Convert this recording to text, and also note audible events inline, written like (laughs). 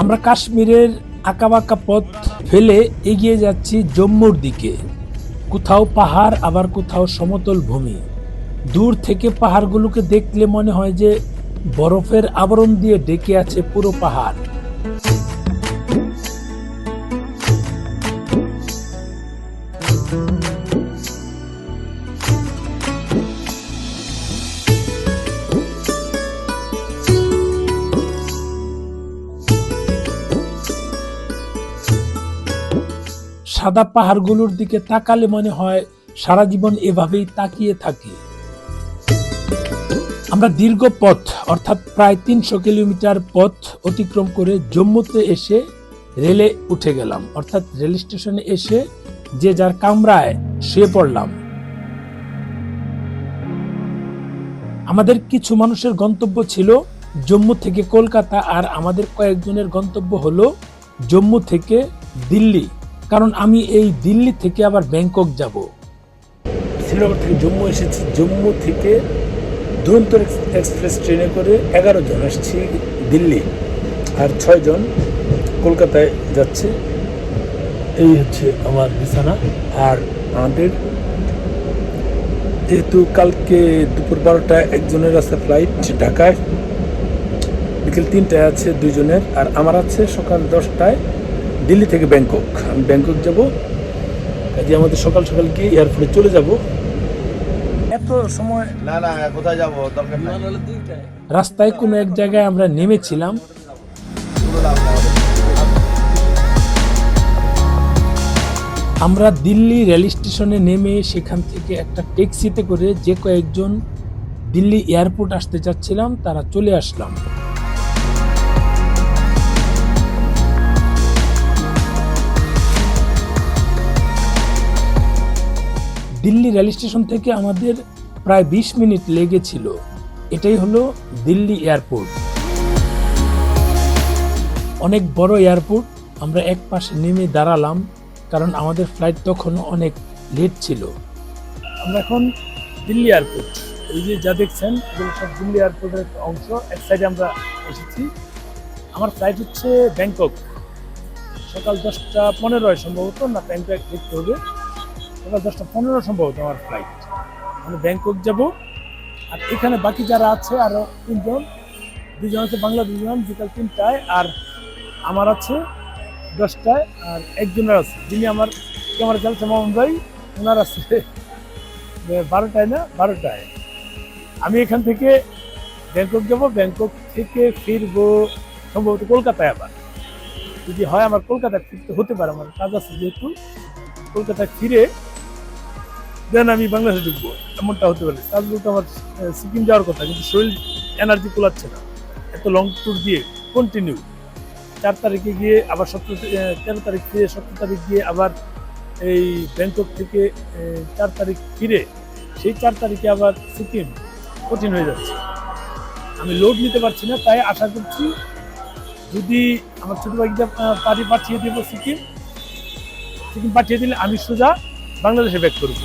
আমরা কাশ্মীরের আঁকাবাঁকা পথ ফেলে এগিয়ে যাচ্ছি জম্মুর দিকে। কোথাও পাহাড়, আবার কোথাও সমতল ভূমি। দূর থেকে পাহাড়গুলোকে দেখলে মনে হয় যে বরফের আবরণ দিয়ে ডেকে আছে পুরো পাহাড়। সাদা পাহাড়গুলোর দিকে তাকালে মনে হয় সারা জীবন এভাবেই তাকিয়ে থাকি। আমরা দীর্ঘ পথ, অর্থাৎ প্রায় তিনশো কিলোমিটার পথ অতিক্রম করে জম্মুতে এসে রেলে উঠে গেলাম। অর্থাৎ রেল স্টেশনে এসে যে যার কামরায় শুয়ে পড়লাম। আমাদের কিছু মানুষের গন্তব্য ছিল জম্মু থেকে কলকাতা, আর আমাদের কয়েকজনের গন্তব্য হলো জম্মু থেকে দিল্লি। কারণ আমি এই দিল্লি থেকে আবার ব্যাংকক যাব। শ্রীনগর থেকে জম্মু এসেছি। জম্মু থেকে দুরন্ত এক্সপ্রেস ট্রেনে করে এগারো জন আসছি দিল্লি। আর ছয় জন কলকাতায় যাচ্ছে। এই হচ্ছে আমার বিছানা। আর আমাদের যেহেতু কালকে দুপুর বারোটায় একজনের আছে ফ্লাইট ঢাকায়, বিকেল তিনটায় আছে দুইজনের। আর আমার আছে সকাল দশটায় দিল্লি থেকে ব্যাংকক। আমি ব্যাংকক যাব কাজে আমাদের সকাল সকাল গিয়ে এয়ারপোর্টে চলে যাব। এত সময় না না কোথায় যাব? দরকার নাই। রাস্তায় কোনো এক জায়গায় আমরা নেমেছিলাম। আমরা দিল্লি রেল স্টেশনে নেমে সেখান থেকে একটা ট্যাক্সিতে করে যে কয়েকজন দিল্লি এয়ারপোর্ট আসতে চাচ্ছিলাম তারা চলে আসলাম। দিল্লি রেল স্টেশন থেকে আমাদের প্রায় বিশ মিনিট লেগেছিল। এটাই হলো দিল্লি এয়ারপোর্ট। অনেক বড় এয়ারপোর্ট, আমরা এক পাশে নেমে দাঁড়ালাম, কারণ আমাদের ফ্লাইট তখন অনেক লেট ছিল। আমরা এখন দিল্লি এয়ারপোর্ট। এই যে যা দেখছেন সব দিল্লি এয়ারপোর্টের একটা অংশ। এক সাইডে আমরা এসেছি। আমার ফ্লাইট হচ্ছে ব্যাংকক। সকাল দশটা পনেরোয় সম্ভবত না টাইমটা দেখতে হবে। সকাল দশটা পনেরো সম্ভবত আমার ফ্লাইট আমি ব্যাংকক যাব। আর এখানে বাকি যারা আছে আরও তিনজন, দুজন আছে বাংলা, দুজন বিকাল তিনটায়, আর আমার আছে দশটায়, আর একজনের আছে, যিনি আমার ক্যামেরা চালাচ্ছে মোহাম্মদ ভাই, ওনার আছে (laughs) বারোটায় না? বারোটায়। আমি এখান থেকে ব্যাংকক যাব, ব্যাংকক থেকে ফিরবো সম্ভবত কলকাতায় আবার। যদি হয় আমার কলকাতায় ফিরতে হতে পারে, আমার কাজ আছে যেহেতু। কলকাতায় ফিরে দেন আমি বাংলাদেশে ঢুকবো, এমনটা হতে পারে। কাজ বলতে আমার সিকিম যাওয়ার কথা, কিন্তু শরীর এনার্জি কুলাচ্ছে না। এত লং ট্যুর দিয়ে কন্টিনিউ চার তারিখে গিয়ে আবার সতেরো তেরো তারিখ ফিরে, সতেরো তারিখ গিয়ে আবার এই ব্যাংকক থেকে চার তারিখ ফিরে, সেই চার তারিখে আবার সিকিম কঠিন হয়ে যাচ্ছে। আমি লোড নিতে পারছি না, তাই আশা করছি যদি আমার ছোট ভাইটা পারি পাঠিয়ে দেবো সিকিম সিকিম পাঠিয়ে দিলে আমি সোজা বাংলাদেশে ব্যাক করব।